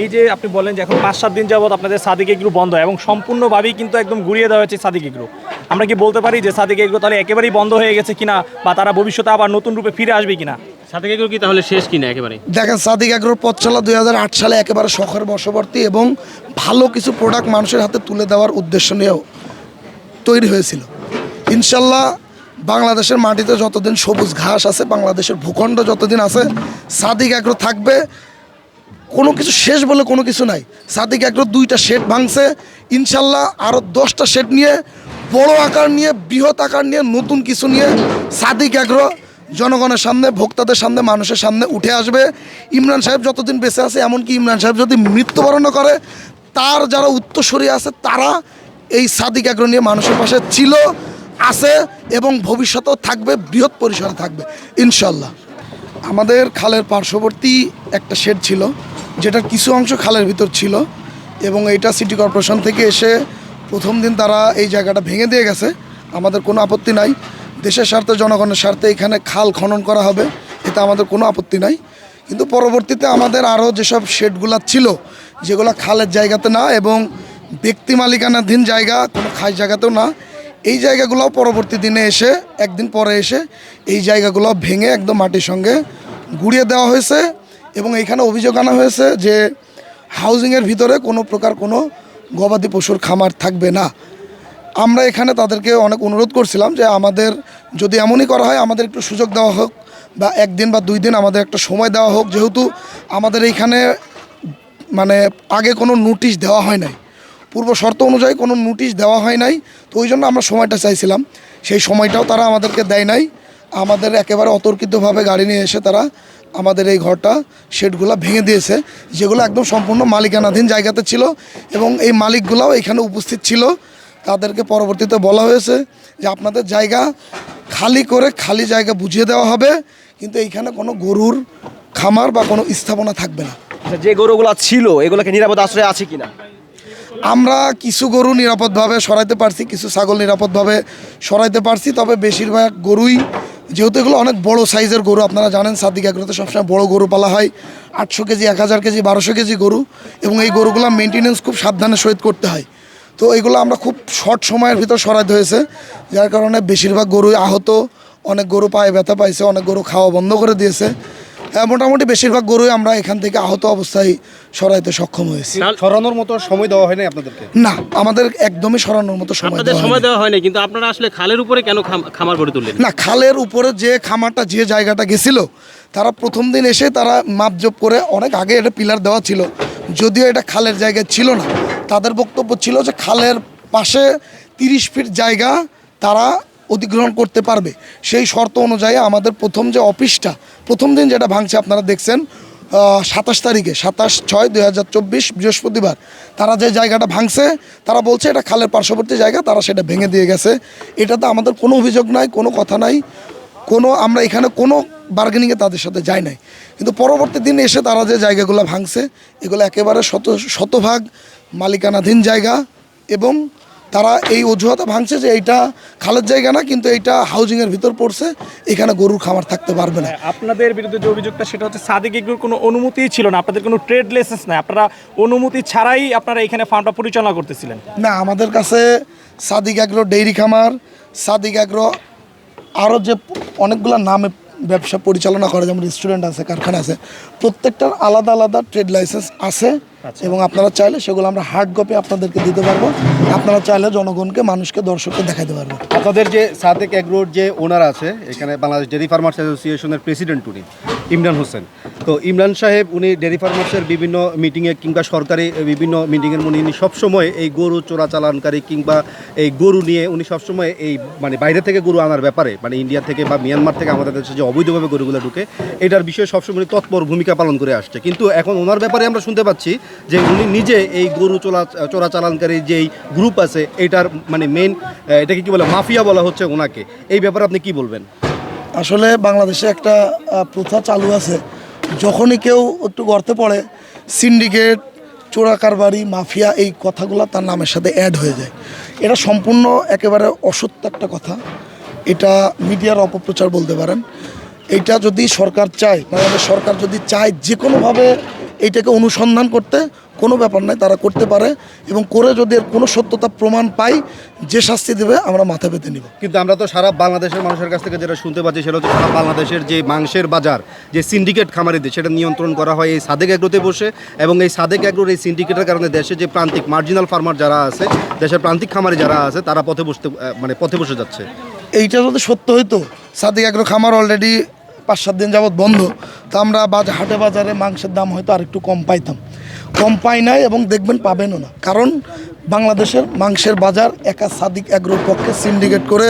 এই যে আপনি বলেন যে এখন পাঁচ সাত দিন যাবত আপনাদের সাদিক এগ্রু বন্ধ এবং সম্পূর্ণভাবেই কিন্তু একদম ঘুরিয়ে দেওয়া হয়েছে সাদিক এগ্রু। আমরা কি বলতে পারি যে সাদিক এগ্রু তাহলে একেবারেই বন্ধ হয়ে গেছে কিনা বা তারা ভবিষ্যতে আবার নতুন রূপে ফিরে আসবে কিনা? এগুলো কি তাহলে শেষ কিনা একেবারে দেখেন সাদিক এগ্রোর পথ চলা দু হাজার আট সালে একেবারে শখের বশবর্তী এবং ভালো কিছু প্রোডাক্ট মানুষের হাতে তুলে দেওয়ার উদ্দেশ্য নিয়েও তৈরি হয়েছিল। ইনশাল্লাহ বাংলাদেশের মাটিতে যতদিন সবুজ ঘাস আছে বাংলাদেশের ভূখণ্ড যতদিন আছে সাদিক এগ্রো থাকবে। কোনো কিছু শেষ বলে কোনো কিছু নাই। সাদিক এগ্রো দুইটা শেড ভাঙছে। ইনশাল্লাহ আরও দশটা শেড নিয়ে, বড় আকার নিয়ে, বৃহৎ আকার নিয়ে, নতুন কিছু নিয়ে সাদিক এগ্রো জনগণের সামনে, ভোক্তাদের সামনে, মানুষের সামনে উঠে আসবে। ইমরান সাহেব যতদিন বেঁচে আছে, এমনকি ইমরান সাহেব যদি মৃত্যুবরণ করে, তার যারা উত্তরসূরি আছে, তারা এই সাদিক এগ্রো নিয়ে মানুষের পাশে ছিল, আছে এবং ভবিষ্যতেও থাকবে, বৃহৎ পরিসরে থাকবে, ইনশাল্লাহ। আমাদের খালের পার্শ্ববর্তী একটা শেড ছিল। যেটার কিছু অংশ খালের ভিতর ছিল এবং এটা সিটি কর্পোরেশন থেকে এসে প্রথম দিন তারা এই জায়গাটা ভেঙে দিয়ে গেছে। আমাদের কোনো আপত্তি নাই। দেশের স্বার্থে, জনগণের স্বার্থে এখানে খাল খনন করা হবে, এতে আমাদের কোনো আপত্তি নাই। কিন্তু পরবর্তীতে আমাদের আরও যেসব শেডগুলো ছিল, যেগুলো খালের জায়গাতে না এবং ব্যক্তি মালিকানাধীন জায়গা, কোনো খাস জায়গাতেও না, এই জায়গাগুলো পরবর্তী দিনে এসে, একদিন পরে এসে এই জায়গাগুলো ভেঙে একদম মাটির সঙ্গে গুড়িয়ে দেওয়া হয়েছে। এবং এইখানে অভিযোগ আনা হয়েছে যে হাউজিংয়ের ভিতরে কোনো প্রকার কোনো গবাদি পশুর খামার থাকবে না। আমরা এখানে তাদেরকে অনেক অনুরোধ করছিলাম যে আমাদের যদি এমনই করা হয়, আমাদের একটু সুযোগ দেওয়া হোক বা একদিন বা দুই দিন আমাদের একটা সময় দেওয়া হোক। যেহেতু আমাদের এইখানে মানে আগে কোনো নোটিশ দেওয়া হয় নাই। পূর্ব শর্ত অনুযায়ী কোনো নোটিশ দেওয়া হয় নাই। তো ওই জন্য আমরা সময়টা চাইছিলাম। সেই সময়টাও তারা আমাদেরকে দেয় নাই। আমাদের একেবারে অতর্কিতভাবে গাড়ি নিয়ে এসে তারা আমাদের এই ঘরটা শেডগুলো ভেঙে দিয়েছে যেগুলো একদম সম্পূর্ণ মালিকানাধীন জায়গাতে ছিল এবং এই মালিকগুলাও এখানে উপস্থিত ছিল। তাদেরকে পরবর্তীতে বলা হয়েছে যে আপনাদের জায়গা খালি করে খালি জায়গা বুঝিয়ে দেওয়া হবে কিন্তু এইখানে কোনো গরুর খামার বা কোনো স্থাপনা থাকবে না। আচ্ছা, যে গরুগুলো ছিল এগুলোকে নিরাপদ আশ্রয় আছে কিনা? আমরা কিছু গরু নিরাপদভাবে সরাইতে পারছি কিছু ছাগল নিরাপদভাবে সরাইতে পারছি তবে বেশিরভাগ গরুই যেহেতু এগুলো অনেক বড় সাইজের গরু, আপনারা জানেন সাদিক এগুলোতে সবসময় বড় গরু পালা হয়। আটশো কেজি, এক হাজার কেজি, বারোশো কেজি গরু এবং এই গরুগুলো মেনটেনেন্স খুব সাবধানে সহিত করতে হয়। তো এইগুলো আমরা খুব শর্ট সময়ের ভিতর সরাইতে হয়েছে, যার কারণে বেশিরভাগ গরু আহত, অনেক গরু পায়ে ব্যথা পাইছে, অনেক গরু খাওয়া বন্ধ করে দিয়েছে। মোটামুটি বেশিরভাগ গরুই আমরা এখান থেকে আহত অবস্থায় সরাইতে সক্ষম হয়েছি। সরানোর মতো সময় দেওয়া হয়নি আপনাদেরকে? না আমাদের একদমই সরানোর মতো সময় দেওয়া সময় হয়নি। দেওয়া হয়নি কিন্তু আপনারা আসলে খালের উপরে কেন খামার গড়ে তুললেন? না খালের উপরে যে খামারটা যে জায়গাটা গেছিল তারা প্রথম দিন এসে তারা মাপজোপ করে অনেক আগে এটা পিলার দেওয়া ছিল যদিও এটা খালের জায়গায় ছিল না। তাদের বক্তব্য ছিল যে খালের পাশে তিরিশ ফিট জায়গা তারা অধিগ্রহণ করতে পারবে। সেই শর্ত অনুযায়ী আমাদের প্রথম যে অফিসটা, প্রথম দিন যেটা ভাঙছে আপনারা দেখছেন সাতাশ তারিখে, সাতাশ ছয় দুই হাজার চব্বিশ বৃহস্পতিবার। তারা যে জায়গাটা ভাঙছে, তারা বলছে এটা খালের পার্শ্ববর্তী জায়গা, তারা সেটা ভেঙে দিয়ে গেছে। এটাতে আমাদের কোনো অভিযোগ নাই, কোনো কথা নাই। কোনো, আমরা এখানে কোনো বার্গেনিংয়ে তাদের সাথে যাই নাই। কিন্তু পরবর্তী দিনে এসে তারা যে জায়গাগুলো ভাঙছে, এগুলো একেবারে শত, শতভাগ মালিকানাধীন জায়গা এবং তারা এই অজুহাতে ভাঙছে যে এইটা খালের জায়গা না কিন্তু এইটা হাউজিংয়ের ভিতর পড়ছে এখানে গরুর খামার থাকতে পারবে না। আপনাদের বিরুদ্ধে যে অভিযোগটা সেটা হচ্ছে সাদিক এগ্রুর কোনো অনুমতিই ছিল না। আপনাদের কোনো ট্রেড লাইসেন্স নাই। আপনারা অনুমতি ছাড়াই আপনারা এখানে ফার্মটা পরিচালনা করতেছিলেন। না আমাদের কাছে সাদিক অ্যাগ্রো ডেইরি খামার সাদিক অ্যাগ্রো আরও যে অনেকগুলো নামে ব্যবসা পরিচালনা করে যেমন রেস্টুরেন্ট আছে কারখানা আছে প্রত্যেকটার আলাদা আলাদা ট্রেড লাইসেন্স আছে। এবং আপনারা চাইলে সেগুলো আমরা হার্ড কপি আপনাদেরকে দিতে পারব। আপনারা চাইলে জনগণকে মানুষকে দর্শককে দেখাতে পারব। আপনাদের যে সাদেক এগ্রোর যে ওনার আছে এখানে বাংলাদেশ ডেরি ফার্মার্স অ্যাসোসিয়েশনের প্রেসিডেন্ট উনি ইমরান হোসেন। তো ইমরান সাহেব উনি ডেরি ফার্মার্সের বিভিন্ন মিটিংয়ে কিংবা সরকারি বিভিন্ন মিটিংয়ের মধ্যে উনি সবসময় এই গরু চোরাচালানকারী কিংবা এই গরু নিয়ে উনি সবসময় এই মানে বাইরে থেকে গরু আনার ব্যাপারে মানে ইন্ডিয়া থেকে বা মিয়ানমার থেকে আমাদের দেশে যে অবৈধভাবে গরুগুলো ঢুকে এটার বিষয়ে সবসময় তৎপর ভূমিকা পালন করে আসছে। কিন্তু এখন ওনার ব্যাপারে আমরা শুনতে পাচ্ছি যে উনি নিজে এই গরু চোরা চোরাচালানকারী যেই গ্রুপ আছে, এটার মানে মেন এটাকে কি বলে, মাফিয়া বলা হচ্ছে ওনাকে। এই ব্যাপারে আপনি কি বলবেন? আসলে বাংলাদেশে একটা প্রথা চালু আছে। যখনই কেউ একটু গর্তে পড়ে সিন্ডিকেট চোরা কারবারি, মাফিয়া, এই কথাগুলো তার নামের সাথে অ্যাড হয়ে যায়। এটা সম্পূর্ণ একেবারে অসত্য একটা কথা। এটা মিডিয়ার অপপ্রচার বলতে পারেন। এটা যদি সরকার চায়, বাংলাদেশ সরকার যদি চায় যে কোনোভাবে এইটাকে অনুসন্ধান করতে কোনো ব্যাপার নাই তারা করতে পারে এবং করে যদি এর কোনো সত্যতা প্রমাণ পাই যে শাস্তি দেবে আমরা মাথা পেতে নিব। কিন্তু আমরা তো সারা বাংলাদেশের মানুষের কাছ থেকে যেটা শুনতে পাচ্ছি সেটা হচ্ছে সারা বাংলাদেশের যে মাংসের বাজার যে সিন্ডিকেট খামারিদের সেটা নিয়ন্ত্রণ করা হয় এই সাদেক অ্যাগ্রোতে বসে এবং এই সাদেক অ্যাগ্রোর এই সিন্ডিকেটের কারণে দেশে যে প্রান্তিক মার্জিনাল ফার্মার যারা আছে দেশের প্রান্তিক খামারি যারা আছে তারা পথে বসতে মানে পথে বসে যাচ্ছে। এইটা যদি সত্য হইতো সাদেক অ্যাগ্রো খামার অলরেডি পাঁচ সাত দিন যাবৎ বন্ধ, তো আমরা বাজার হাটে বাজারে মাংসের দাম হয়তো আরেকটু কম পাইতাম। কম পাই নাই এবং দেখবেন পাবেনও না। কারণ বাংলাদেশের মাংসের বাজার একা সাদিক এগ্রোর পক্ষে সিন্ডিকেট করে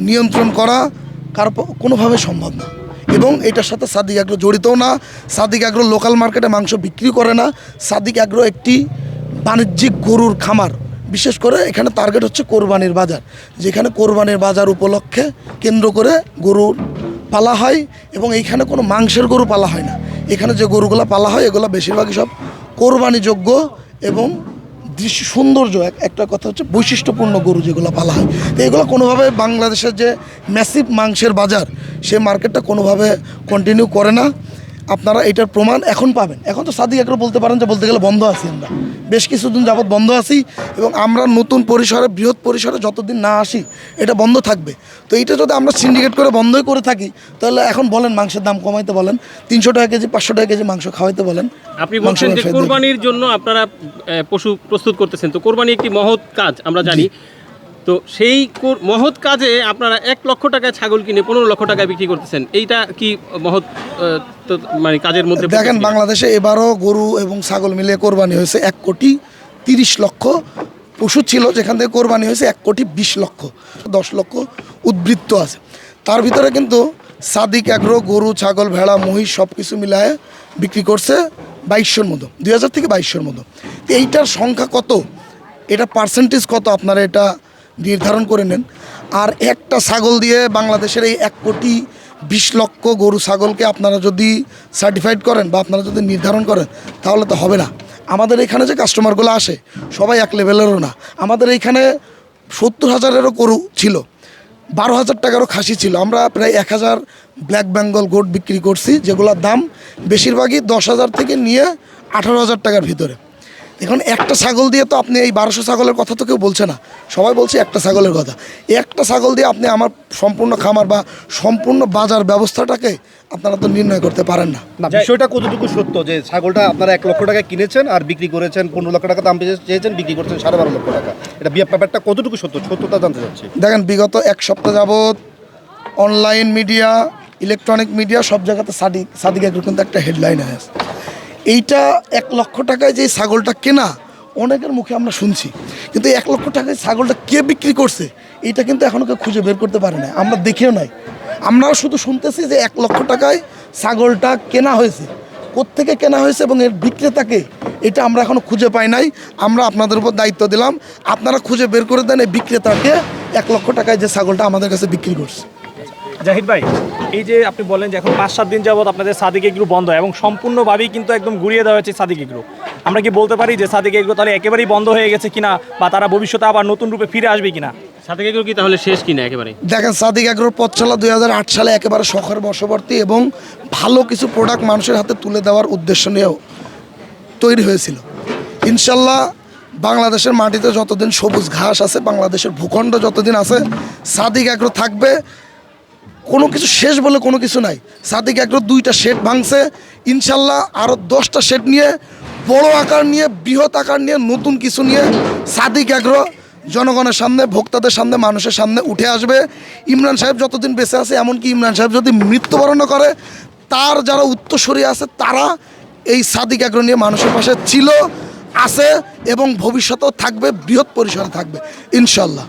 নিয়ন্ত্রণ করা কারও কোনোভাবে সম্ভব না। এবং এটার সাথে সাদিক অ্যাগ্রো জড়িতও না। সাদিক অ্যাগ্রো লোকাল মার্কেটে মাংস বিক্রি করে না। সাদিক অ্যাগ্রো একটি বাণিজ্যিক গরুর খামার। বিশেষ করে এখানে টার্গেট হচ্ছে কোরবানির বাজার। যেখানে কোরবানির বাজার উপলক্ষে কেন্দ্র করে গরুর পালা হয় এবং এইখানে কোনো মাংসের গরু পালা হয় না। এখানে যে গরুগুলো পালা হয়, এগুলো বেশিরভাগই সব কোরবানিযোগ্য এবং দৃশ্য সৌন্দর্য। এক- একটা কথা হচ্ছে বৈশিষ্ট্যপূর্ণ গরু যেগুলো পালা হয়। তো এগুলো কোনোভাবে বাংলাদেশের যে ম্যাসিভ মাংসের বাজার, সে মার্কেটটা কোনোভাবে কন্টিনিউ করে না। আপনারা এটার প্রমাণ এখন পাবেন। এখন তো সাদিক একবার বলতে পারেন যে বলতে গেলে বন্ধ আছি আমরা। বেশ কিছুদিন যাবৎ বন্ধ আছি এবং আমরা নতুন পরিসরে বৃহৎ পরিসরে যতদিন না আসি এটা বন্ধ থাকবে। তো এইটা যদি আমরা সিন্ডিকেট করে বন্ধই করে থাকি তাহলে এখন বলেন মাংসের দাম কমাইতে বলেন তিনশো টাকা কেজি পাঁচশো টাকা কেজি মাংস খাওয়াইতে বলেন আপনি মাংস বলছেন যে কোরবানির জন্য আপনারা পশু প্রস্তুত করতেছেন। তো কোরবানি একটি মহৎ কাজ আমরা জানি। তো সেই মহৎ কাজে আপনারা এক লক্ষ টাকায় ছাগল কিনে পনেরো লক্ষ টাকায় বিক্রি করতেছেন। এইটা কি মহৎ মানে কাজের মধ্যে দেখেন বাংলাদেশে এবারও গরু এবং ছাগল মিলিয়ে কোরবানি হয়েছে এক কোটি তিরিশ লক্ষ। পশু ছিল যেখান থেকে কোরবানি হয়েছে এক কোটি বিশ লক্ষ দশ লক্ষ উদ্বৃত্ত আছে। তার ভিতরে কিন্তু সাদিক অ্যাগ্রো গরু ছাগল ভেড়া মহিষ সব কিছু মিলায় বিক্রি করছে বাইশশোর মতো দুই হাজার থেকে বাইশশোর মতো। তো এইটার সংখ্যা কত? এটা পার্সেন্টেজ কত আপনারা এটা নির্ধারণ করে নেন। আর একটা ছাগল দিয়ে বাংলাদেশের এই এক কোটি বিশ লক্ষ গরু ছাগলকে আপনারা যদি সার্টিফাইড করেন বা আপনারা যদি নির্ধারণ করেন, তাহলে তো হবে না। আমাদের এখানে যে কাস্টমারগুলো আসে, সবাই এক লেভেলেরও না। আমাদের এইখানে সত্তর হাজারেরও গরু ছিল। বারো হাজার টাকারও খাসি ছিল। আমরা প্রায় এক হাজার ব্ল্যাক বেঙ্গল গোট বিক্রি করছি, যেগুলোর দাম বেশিরভাগই দশ হাজার থেকে নিয়ে আঠারো হাজার টাকার ভিতরে। এখন একটা ছাগল দিয়ে তো আপনি এই বারোশো ছাগলের কথা তো কেউ বলছে না। সবাই বলছে একটা ছাগলের কথা। একটা ছাগল দিয়ে আপনি আমার সম্পূর্ণ খামার বা সম্পূর্ণ বাজার ব্যবস্থাটাকে আপনারা তো নির্ণয় করতে পারেন না। না বিষয়টা কতটুকু সত্য যে ছাগলটা আপনারা এক লক্ষ টাকা কিনেছেন আর বিক্রি করেছেন পনেরো লক্ষ টাকা দাম চেয়েছেন বিক্রি করছেন সাড়ে বারো লক্ষ টাকা। এটা বিয়ে ব্যাপারটা কতটুকু সত্য? সত্যতা জানতে চাচ্ছি। দেখেন বিগত এক সপ্তাহ যাবৎ অনলাইন মিডিয়া ইলেকট্রনিক মিডিয়া সব জায়গাতে সাদিক সাদিক কিন্তু একটা হেডলাইন আছে। এইটা এক লক্ষ টাকায় যে ছাগলটা কেনা, অনেকের মুখে আমরা শুনছি। কিন্তু এক লক্ষ টাকায় ছাগলটা কে বিক্রি করছে, এইটা কিন্তু এখনও কেউ খুঁজে বের করতে পারে না আমরা দেখেও নাই। আমরাও শুধু শুনতেছি যে এক লক্ষ টাকায় ছাগলটা কেনা হয়েছে। কোত্থেকে কেনা হয়েছে এবং এর বিক্রেতাকে এটা আমরা এখনও খুঁজে পাই নাই। আমরা আপনাদের উপর দায়িত্ব দিলাম। আপনারা খুঁজে বের করে দেন এই বিক্রেতাকে এক লক্ষ টাকায় যে ছাগলটা আমাদের কাছে বিক্রি করছে। জাহিদ ভাই এই যে আপনি বলেন যে এখন পাঁচ সাত দিন যাবৎ আপনাদের সাদিক এগ্রু বন্ধ এবং সম্পূর্ণভাবেই কিন্তু একদম ঘুরিয়ে দেওয়া হয়েছে সাদিক এগ্রু। আমরা কি বলতে পারি যে সাদিক এগ্রু তাহলে একেবারেই বন্ধ হয়ে গেছে কিনা বা তারা ভবিষ্যতে আবার নতুন রূপে ফিরে আসবে কিনা? এগুলো কি তাহলে শেষ কিনা একেবারে দেখেন সাদিক এগ্রোর পথ চলা দুই সালে একেবারে শখের বশবর্তী এবং ভালো কিছু প্রোডাক্ট মানুষের হাতে তুলে দেওয়ার উদ্দেশ্য নিয়েও তৈরি হয়েছিল। ইনশাল্লাহ বাংলাদেশের মাটিতে যতদিন সবুজ ঘাস আছে বাংলাদেশের ভূখণ্ড যতদিন আছে সাদিক এগ্রো থাকবে। কোনো কিছু শেষ বলে কোনো কিছু নাই। সাদিক এগ্রো দুইটা শেড ভাঙছে। ইনশাল্লাহ আরও দশটা শেড নিয়ে, বড় আকার নিয়ে, বৃহৎ আকার নিয়ে, নতুন কিছু নিয়ে সাদিক এগ্রো জনগণের সামনে, ভোক্তাদের সামনে, মানুষের সামনে উঠে আসবে। ইমরান সাহেব যতদিন বেঁচে আছে, এমনকি ইমরান সাহেব যদি মৃত্যুবরণ করে, তার যারা উত্তরসূরি আছে, তারা এই সাদিক এগ্রো নিয়ে মানুষের পাশে ছিল, আছে এবং ভবিষ্যতেও থাকবে, বৃহৎ পরিসরে থাকবে। ইনশাল্লাহ।